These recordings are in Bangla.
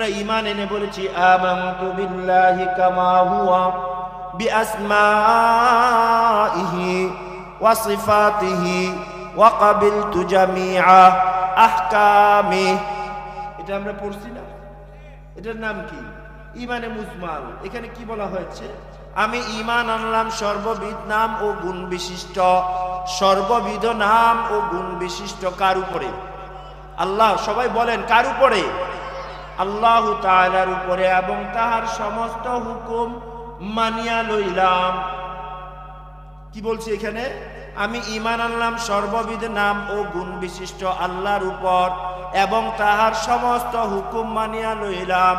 আমরা ইমান এনে বলেছি, আমানতু বিল্লাহি কামা হুয়া বিআসমাইহি ওয়া সিফাতিহি ওয়া কাবিলতু জামিআ আহকামি। এটা আমরা পড়ছি না। এটার নাম কি? ইমানে মুজমাল। এখানে কি বলা হয়েছে? আমি ইমান আনলাম সর্ববিধ নাম ও গুণ বিশিষ্ট। সর্ববিধ নাম ও গুণ বিশিষ্ট কার উপরে? আল্লাহ সবাই বলেন, কার উপরে? আল্লাহ তাআলার উপরে এবং তাহার সমস্ত হুকুম মানিয়া লইলাম। কি বলছি এখানে? আমি ইমান আনলাম সর্ববিধ নাম ও গুণ বিশিষ্ট আল্লাহর উপর এবং তাহার সমস্ত হুকুম মানিয়া লইলাম।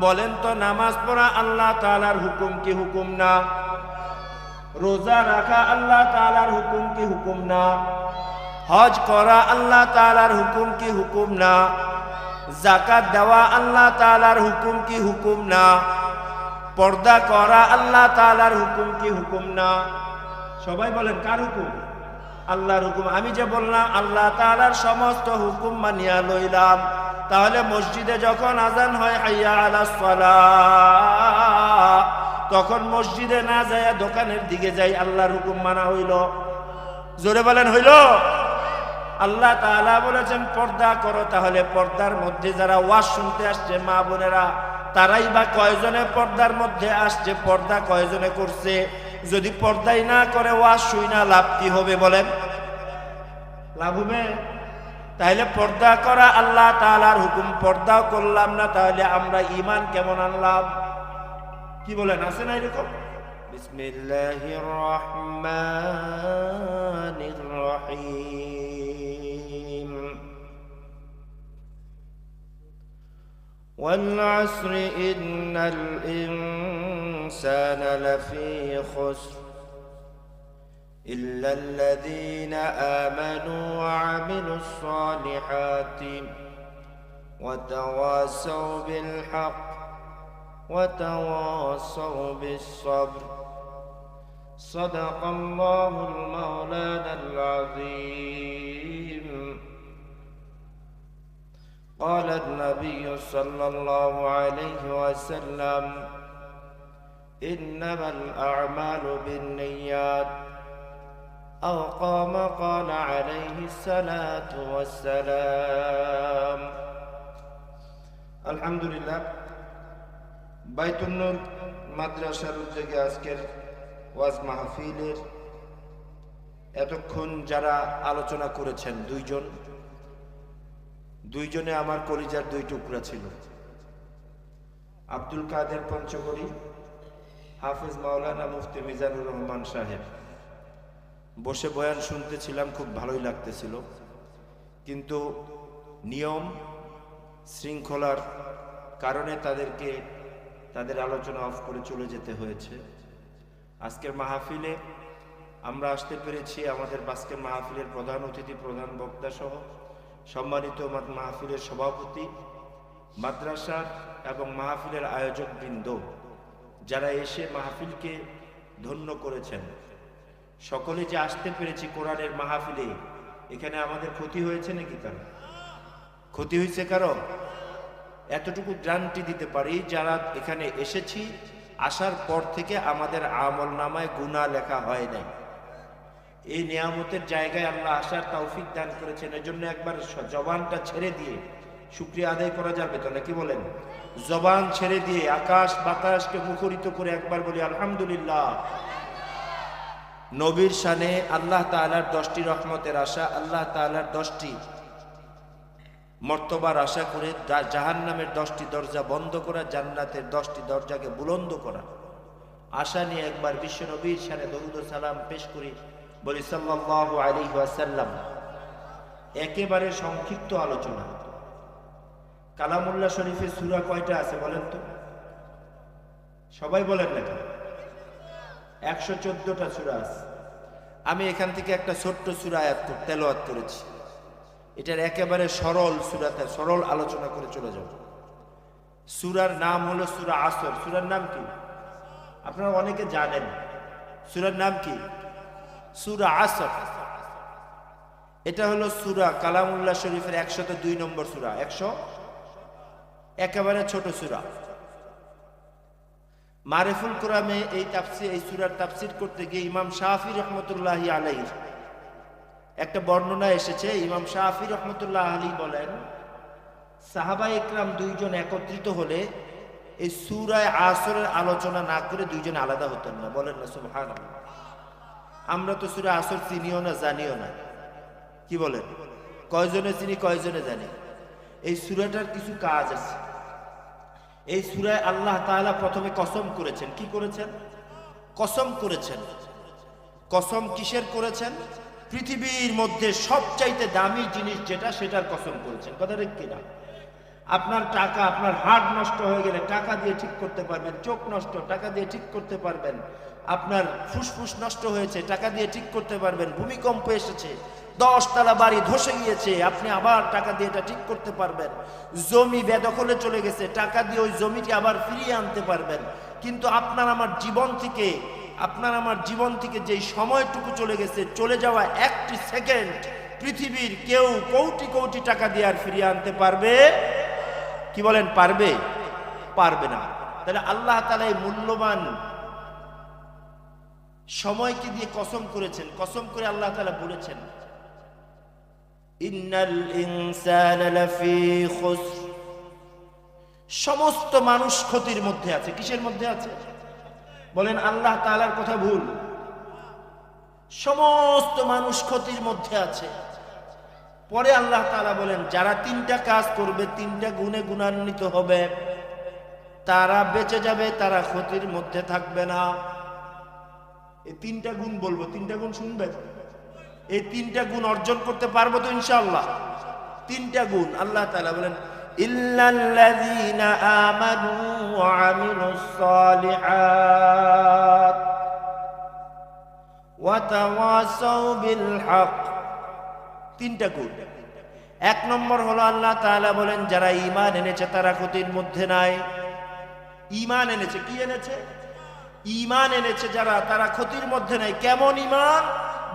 বলেন তো, নামাজ পড়া আল্লাহ তালার হুকুম কি হুকুম না? রোজা রাখা আল্লাহ তালার হুকুম কি হুকুম না? হজ করা আল্লাহ তালার হুকুম কি হুকুম না? জাকাত দেওয়া আল্লাহ তাআলার হুকুম কি হুকুম না? পর্দা করা আল্লাহ তাআলার হুকুম কি হুকুম না? সবাই বলেন, কার হুকুম? আল্লাহর হুকুম। আমি যে বললাম, আল্লাহ তালার সমস্ত হুকুম মানিয়া লইলাম। তাহলে মসজিদে যখন আজান হয়, হাইয়া আলাস সালাহ তখন মসজিদে না যায় দোকানের দিকে যাই, আল্লাহর হুকুম মানা হইল। জোরে বলেন, হইল? আল্লাহ তাআলা বলেছেন, পর্দা করো তাহলে পর্দার মধ্যে যারা ওয়াজ শুনতে আসছে, মা বোনেরা, তারাই বা কয়জনে পর্দার মধ্যে আসছে, পর্দা কয়জনে করছে? যদি পর্দাই না করে ওয়াজ শুই না, লাভ কি হবে বলেন? লাভ হবে। তাহলে পর্দা করা আল্লাহ তাআলার হুকুম, পর্দাও করলাম না, তাহলে আমরা ইমান কেমন আনলাম? কি বলেন, আছে না এরকম? বিসমিল্লাহির রহমানির রহিম। والعصر إن الإنسان لفي خسر إلا الذين آمنوا وعملوا الصالحات وتواصوا بالحق وتواصوا بالصبر. صدق الله المولانا العظيم. قال النبي صلى الله عليه وسلم إنما الأعمال بالنيات أو قام قال عليه الصلاة والسلام الحمد لله বাইতুন্নুর মাদ্রাসার উদ্যোগে আজকের ওয়াজ মাহফিলের এতক্ষণ যারা আলোচনা করেছেন দুইজন দুইজনে আমার কলিজার দুই টুকরা ছিল। আব্দুল কাদের পঞ্চগড়ি, হাফিজ মাওলানা মুফতি মিজানুর রহমান সাহেব। বসে বয়ান শুনতেছিলাম, খুব ভালোই লাগতেছিল। কিন্তু নিয়ম, শৃঙ্খলার কারণে তাদেরকে, তাদের আলোচনা অফ করে চলে যেতে হয়েছে। আজকের মাহফিলে আমরা আসতে পেরেছি আমাদের আজকের মাহফিলের প্রধান অতিথি, প্রধান বক্তা সহ। সম্মানিত মাহফিলের সভাপতি, মাদ্রাসার এবং মাহফিলের আয়োজক বৃন্দ, যারা এসে মাহফিলকে ধন্য করেছেন। সকলে যে আসতে পেরেছি কোরআনের মাহফিলে, এখানে আমাদের ক্ষতি হয়েছে নাকি কারও ক্ষতি হয়েছে কারও? এতটুকু গ্রান্টি দিতে পারি, যারা এখানে এসেছি, আসার পর থেকে আমাদের আমল নামায় গুণা লেখা হয় নাই। এই নিয়ামতের জায়গায় আমরা আসার তৌফিক দান করেছেন। এজন্য একবার জবানটা ছেড়ে দিয়ে শুক্রিয়া আদায় করা যাবে তো, নাকি বলেন? জবান ছেড়ে দিয়ে আকাশ বাতাসকে মুখরিত করে একবার বলি, আলহামদুলিল্লাহ। নবীর শানে আল্লাহ তাআলার দশটি রহমতের আশা, আল্লাহ তাআলার দশটি মর্তবার আশা করে জাহান নামের দশটি দরজা বন্ধ করা, জান্নাতের দশটি দরজাকে বুলন্দ করা। আশা নিয়ে একবার বিশ্ব নবীর সানে দরুদ সালাম পেশ করি। বলি সাল্লাল্লাহু আলাইহি ওয়াসাল্লাম, একেবারে সংক্ষিপ্ত আলোচনা। কালামুল্লাহ শরীফের সূরা কয়টা আছে বলেন তো? সবাই বলেন না একশো চোদ্দটা সূরা আছে। আমি এখান থেকে একটা ছোট্ট সূরা আয়াত তেলাওয়াত করেছি। এটার একেবারে সরল সুরাতে সরল আলোচনা করে চলে যাব। সুরার নাম হলো সুরা আসর। সুরার নাম কি? আপনারা অনেকে জানেন। সুরার নাম কি? সুরা আসর। এটা হলো সুরা কালামুল্লাহ শরীফের একশত দুই নম্বর সুরা। একশো? একেবারে ছোট সুরা। মারেফুল কোরআমে এই তাফসির, এই সুরার তাফসির করতে গিয়ে ইমাম শাহি রহমতুল্লাহ আলাইর একটা বর্ণনা এসেছে। ইমাম শাহি রহমতুল্লাহ আলী বলেন, সাহাবা ইকরাম দুইজন একত্রিত হলে এই সুরায় আসরের আলোচনা না করে দুইজন আলাদা হতেন না। বলেন না সুবহান আমরা তো সুরা আসর চিনিও না, জানিও না। কি বলেন? কয়জনে চিনি, কয়জনে জানি? এই সুরাটার কিছু কাজ আছে। এই সুরায় আল্লাহ তাআলা প্রথমে কসম করেছেন। কি করেছেন? কসম করেছেন। কসম কিসের করেছেন? পৃথিবীর মধ্যে সবচাইতে দামি জিনিস যেটা, সেটার কসম করেছেন। কথা ঠিক কিনা? আপনার টাকা, আপনার হার্ট নষ্ট হয়ে গেলে টাকা দিয়ে ঠিক করতে পারবেন, চোখ নষ্ট, টাকা দিয়ে ঠিক করতে পারবেন। আপনার ফুসফুস নষ্ট হয়েছে, টাকা দিয়ে ঠিক করতে পারবেন, ভূমিকম্প এসেছে দশ তলা বাড়ি ধসে গিয়েছে, আপনি আবার টাকা দিয়ে এটা ঠিক করতে পারবেন। জমি বেদখলে চলে গেছে, টাকা দিয়ে ওই জমিটি আবার ফিরিয়ে আনতে পারবেন। কিন্তু আপনার আমার জীবন থেকে, আপনার আমার জীবন থেকে যেই সময়টুকু চলে গেছে, চলে যাওয়া একটি সেকেন্ড, পৃথিবীর কেউ কোটি কোটি টাকা দিয়ে আর ফিরিয়ে আনতে পারবে? কি বলেন, পারবে? পারবে না। তাহলে আল্লাহ তালা এই মূল্যবান সময়কে দিয়ে কসম করেছেন, কসম করে আল্লাহ তালা বলেছেন সমস্ত মানুষ ক্ষতির মধ্যে আছে, কিসের মধ্যে আছে? বলেন, আল্লাহ তাআলার কথা ভুল। সমস্ত মানুষ ক্ষতির মধ্যে আছে। পরে আল্লাহ তালা বলেন, যারা তিনটা কাজ করবে, তিনটা গুণে গুণান্বিত হবে, তারা বেঁচে যাবে, তারা ক্ষতির মধ্যে থাকবে না। এই তিনটা গুণ বলব, তিনটা গুণ শুনবেন এই তিনটা গুণ অর্জন করতে পারব তো ইনশাআল্লাহ। তিনটা গুণ, আল্লাহ তাআলা বলেন, ইল্লাল্লাযীনা আমানু ওয়া আমিলুস সালিহাত তিনটা গুণ। এক নম্বর হলো আল্লাহ তাআলা বলেন, যারা ঈমান এনেছে তারা ক্ষতির মধ্যে নাই। ঈমান এনেছে, কি এনেছে? ঈমান এনেছে যারা, তারা ক্ষতির মধ্যে নেই। কেমন ইমান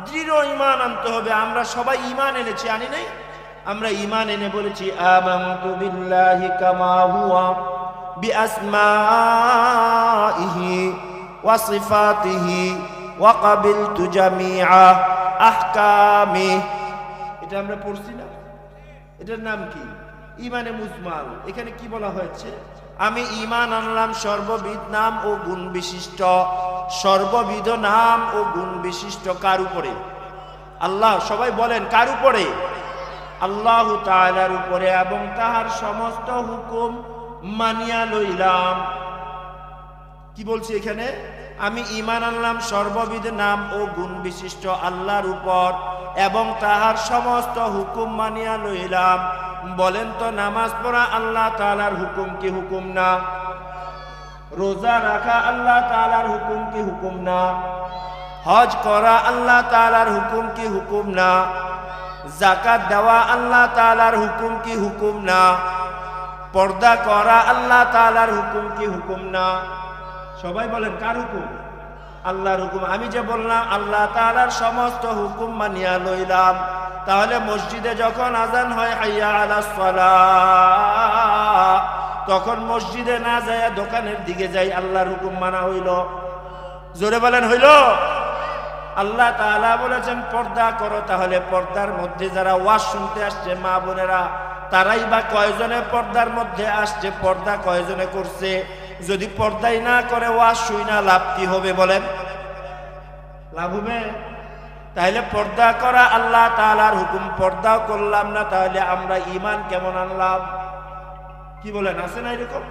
দৃঢ় ঈমান আনতে হবে। আমরা সবাই ঈমান এনেছি, আনি নাই? আমরা ঈমান এনে বলেছি, আমানতু বিল্লাহি কামা হুয়া বিআসমাইহি ওয়া সিফাতিহি ওয়া কাবিলতু জামিআ আহকামি। এটা আমরা পড়ছি না? এটার নাম কি? ইমানে মুজমাল। এখানে কি বলা হয়েছে? আমি ইমান আনলাম, সর্ববিধ নাম ও গুণ বিশিষ্ট। সর্ববিধ নাম ও গুণ বিশিষ্ট কার উপরে? আল্লাহ, সবাই বলেন, কার উপরে? আল্লাহ তাআলার উপরে, এবং তাহার সমস্ত হুকুম মানিয়া লইলাম। কি বলছি এখানে? আমি ইমান আনলাম, সর্ববিধ নাম ও গুণ বিশিষ্ট আল্লাহর উপর, এবং তাহার সমস্ত হুকুম মানিয়া লইলাম। বলেন তো, নামাজ পড়া আল্লাহ তাআলার হুকুম কি হুকুম না? রোজা রাখা আল্লাহ তাআলার হুকুম কি হুকুম না? হজ করা আল্লাহ তাআলার হুকুম কি হুকুম না? জাকাত দেওয়া আল্লাহ তাআলার হুকুম কি হুকুম না? পর্দা করা আল্লাহ তাআলার হুকুম কি হুকুম না? সবাই বলেন, কার হুকুম? আল্লাহর হুকুম। আমি যে বললাম, আল্লাহ তালার সমস্ত হুকুম মানিয়া লইলাম। তাহলে মসজিদে যখন আজান হয়, হাইয়া সালাহ, তখন মসজিদে না যায় দোকানের দিকে যাই, আল্লাহর হুকুম মানা হইল। জোরে বলেন, হইল? আল্লাহ তাআলা বলেছেন, পর্দা করো তাহলে পর্দার মধ্যে যারা ওয়াজ শুনতে আসছে, মা বোনেরা, তারাই বা কয়জনে পর্দার মধ্যে আসছে, পর্দা কয়জনে করছে? যদি পর্দাই না করে ওয়াজ শুই না, লাভ কি হবে বলেন? লাভ হবে? তাহলে পর্দা করা আল্লাহ তালার হুকুম, পর্দাও করলাম না, তাহলে আমরা ইমান কেমন আনলাম? কি বলেন, আছে না এরকম?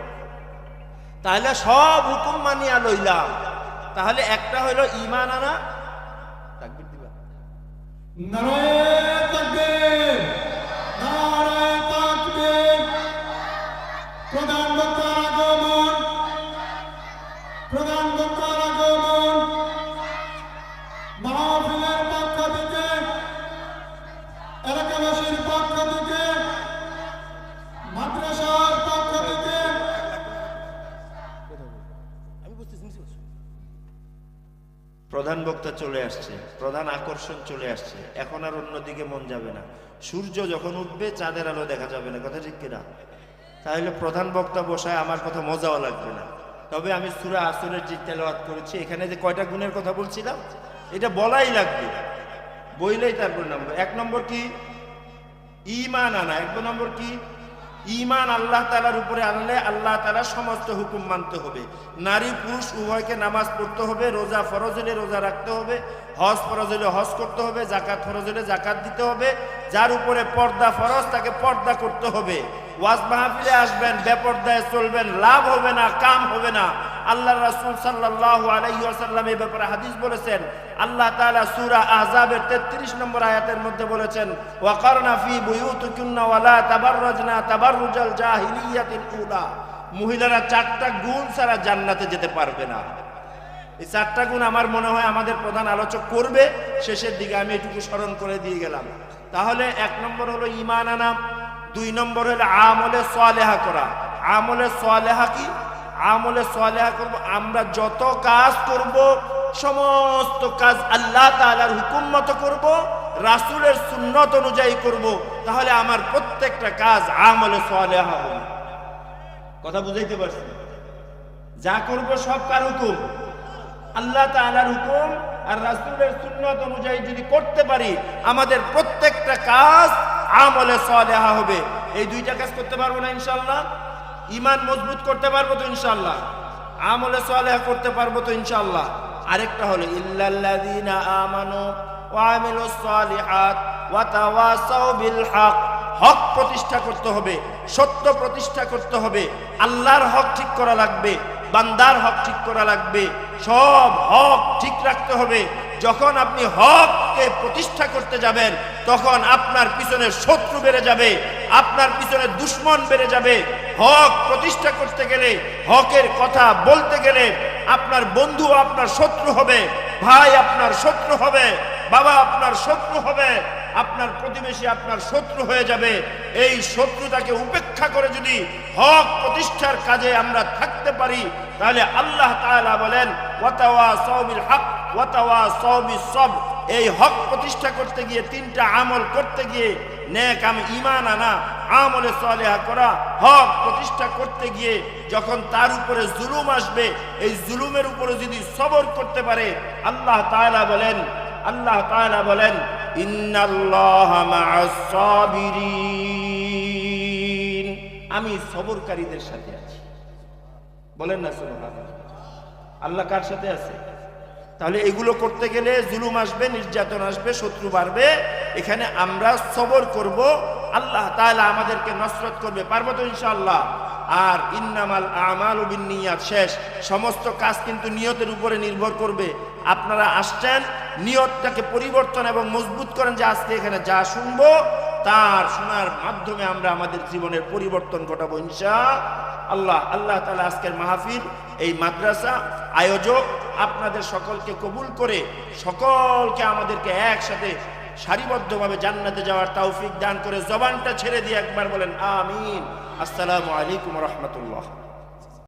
তাহলে সব হুকুম মানিয়া লইলাম। তাহলে একটা হইল ইমান আনা। তাকে দিবা। প্রধান বক্তা চলে আসছে, প্রধান আকর্ষণ চলে আসছে। এখন আর অন্যদিকে মন যাবে না। সূর্য যখন উঠবে, চাঁদের আলো দেখা যাবে না। কথা ঠিক কিনা? তাহলে প্রধান বক্তা বসায় আমার কথা মজাও লাগবে না। তবে আমি সুরা আসরের যে তেলাওয়াত করেছি, এখানে যে কয়টা গুণের কথা বলছিলাম, এটা বলাই লাগবে। বইলেই তারপর নম্বর এক নম্বর কি? ইমান আনা। এক নম্বর কি? ইমান আল্লাহ তালার উপরে আনলে আল্লাহ তালা সমস্ত হুকুম মানতে হবে। নারী, পুরুষ, উভয়কে নামাজ পড়তে হবে, রোজা ফরজ হলে রোজা রাখতে হবে, হজ ফরজ হলে হজ করতে হবে জাকাত ফরজ হলে জাকাত দিতে হবে, যার উপরে পর্দা ফরজ তাকে পর্দা করতে হবে। ওয়াজ মাহফিলে আসবেন, বেপর্দায় চলবেন, লাভ হবে না, কাম হবে না। আল্লাহ রাসূল সাল্লাল্লাহু আলাইহি ওয়াসাল্লাম এই ব্যাপারে হাদিস বলেছেন। আল্লাহ তালা সূরা আহজাবের 33 নম্বর আয়াতের মধ্যে বলেছেন, ওয়াকারনা ফি বুয়ুতিকুন্না ওয়ালা তাবাররাজনা তাবাররুজাল জাহিলিয়াতিল উলা। মহিলারা চারটা গুণ ছাড়া জান্নাতে যেতে পারবে না। এই চারটা গুণ আমার মনে হয় আমাদের প্রধান আলোচক করবে। শেষের দিকে আমি এটুকু স্মরণ করে দিয়ে গেলাম। তাহলে এক নম্বর হলো ইমান আনা, দুই নম্বর হলো আমলে সোয়ালেহা করা। আমলে সোয়ালেহা কি? আমলে সোয়ালেহা করব, আমরা যত কাজ করব, সমস্ত কাজ আল্লাহ তাআলার হুকুম মতো করব, রাসুলের সুন্নত অনুযায়ী করব, তাহলে আমার প্রত্যেকটা কাজ আমলে সোয়ালেহা হবে। কথা বুঝাইতে পারছি যা করব সব কার হুকুম? আল্লাহ তাআলার হুকুম আর রাসুলের সুন্নত অনুযায়ী যদি করতে পারি, আমাদের প্রত্যেকটা কাজ আমলে সালেহা হবে। এই দুইটা কাজ করতে পারব না ইনশাআল্লাহ? ঈমান মজবুত করতে পারব তো ইনশাআল্লাহ, আমলে সালেহা করতে পারব তো ইনশাআল্লাহ। আরেকটা হলো, ইল্লাল্লাযীনা আমানু ওয়া আমিলুস সালিহাত ওয়া তাওয়াসাউ বিল হক হক প্রতিষ্ঠা করতে হবে, সত্য প্রতিষ্ঠা করতে হবে, আল্লাহর হক ঠিক করা লাগবে, বান্দার হক ঠিক করা লাগবে, সব হক ঠিক রাখতে হবে। যখন আপনি হককে প্রতিষ্ঠা করতে যাবেন, তখন আপনার পিছনে শত্রু বেড়ে যাবে আপনার পিছনে দুশ্মন বেড়ে যাবে। হক প্রতিষ্ঠা করতে গেলে, হকের কথা বলতে গেলে আপনার বন্ধু আপনার শত্রু হবে। ভাই আপনার শত্রু হবে, বাবা আপনার শত্রু হবে, আপনার প্রতিবেশী আপনার শত্রু হয়ে যাবে। এই শত্রুতাকে উপেক্ষা করে যদি হক প্রতিষ্ঠার কাজে আমরা থাকতে পারি, তাহলে আল্লাহ বলেন ওয়াতাওয়া সবিল হক ওয়াতাওয়া সবিস সব এই হক প্রতিষ্ঠা করতে গিয়ে, তিনটা আমল করতে গিয়ে, নেক আম ইমান আনা, আমলে সালেহা করা, হক প্রতিষ্ঠা করতে গিয়ে যখন তার উপরে জুলুম আসবে, এই জুলুমের উপরে যদি সবর করতে পারে, আল্লাহ তাআলা বলেন, আল্লাহ তাআলা বলেন আমি সবরকারীদের সাথে আছি। বলেন না সুবহানাল্লাহ। আল্লাহ কার সাথে আছে? তাহলে এগুলো করতে গেলে জুলুম আসবে, নির্যাতন আসবে, শত্রু বাড়বে। এখানে আমরা সবর করব। আল্লাহ তাআলা আমাদেরকে নসরত করবে। পারব তো ইনশাআল্লাহ? আর ইন্নামাল আমাল বিনিয়াত শেষ। সমস্ত কাজ কিন্তু নিয়তের উপরে নির্ভর করবে। আপনারা আসছেন, নিয়তটাকে পরিবর্তন এবং মজবুত করেন যে আজকে এখানে যা শুনব, তার শোনার মাধ্যমে আমরা আমাদের জীবনের পরিবর্তন ঘটাবো ইনশা আল্লাহ। আল্লাহ তালা আজকের মাহফিল, এই মাদ্রাসা, আয়োজক আপনাদের সকলকে কবুল করে সকলকে আমাদেরকে একসাথে সারিবদ্ধভাবে জান্নাতে যাওয়ার তাওফিক দান করে জবানটা ছেড়ে দিয়ে একবার বলেন, আমিন। আসসালামু আলাইকুম রহমতুল্লাহ।